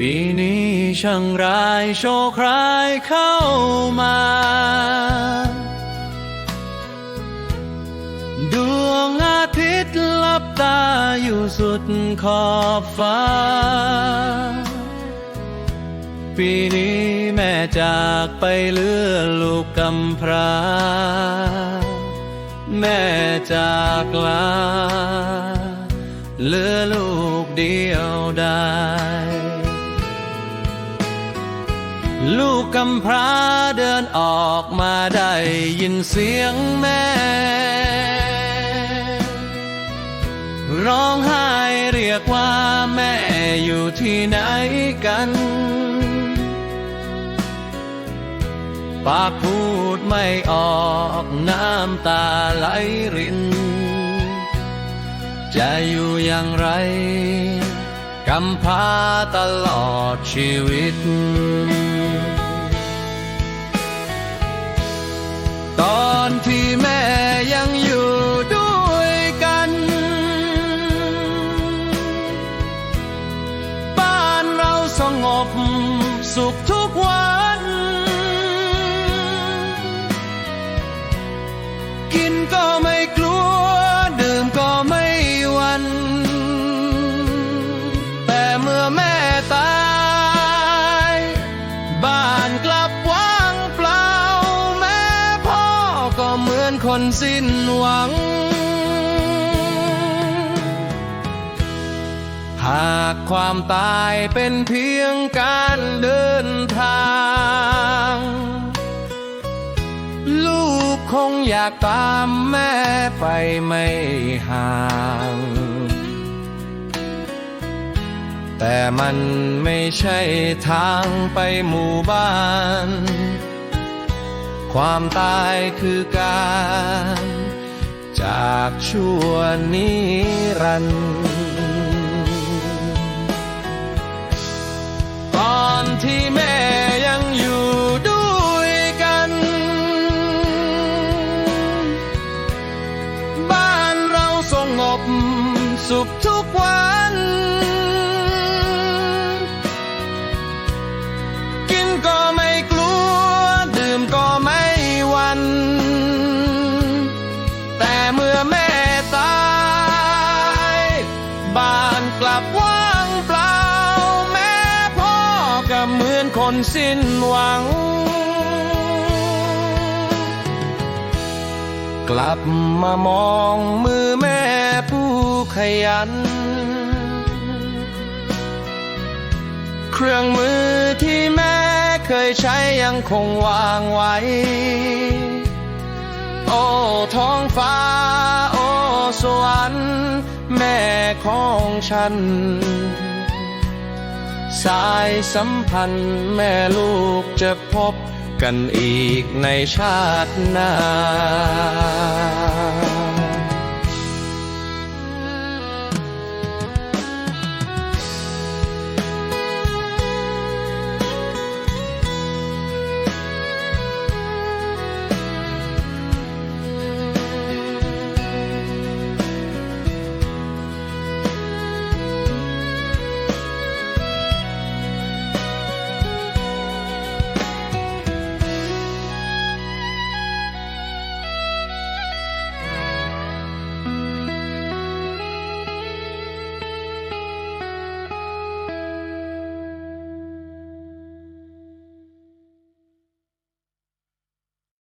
ปีนี้ช่างร้ายโชคร้ายเข้ามา ดวงอาทิตย์ลับตาอยู่สุดขอบฟ้า ปีนี้แม่จากไปเหลือลูกกำพร้า แม่จากลาเหลือลูกเดียวได้ำพร้าเดินออกมาได้ยินเสียงแม่ ร้องไห้เรียกว่าแม่อยู่ที่ไหนกัน ปากพูดไม่ออกน้ำตาไหลริน จะอยู่อย่างไรกำพร้าตลอดชีวิต สุขทุกวัน กินก็ไม่กลัว ดื่มก็ไม่หวัน แต่เมื่อแม่ตาย บ้านกลับว่างเปล่า แม่พ่อก็เหมือนคนสิ้นหวังหากความตายเป็นเพียงการเดิน อยากตามแม่ไปไม่ห่าง แต่มันไม่ใช่ทางไปหมู่บ้าน ความตายคือการ จากชั่วนิรันดร์ แต่เมื่อแม่ตายบ้านกลับว่างเปล่า แม่พ่อก็เหมือนคนสิ้นหวัง กลับมามองมือแม่ผู้ขยัน เครื่องมือที่แม่เคยใช้ยังคงวางไว้ ฉัน สายสัมพันธ์แม่ลูกจะพบกันอีกในชาติหน้า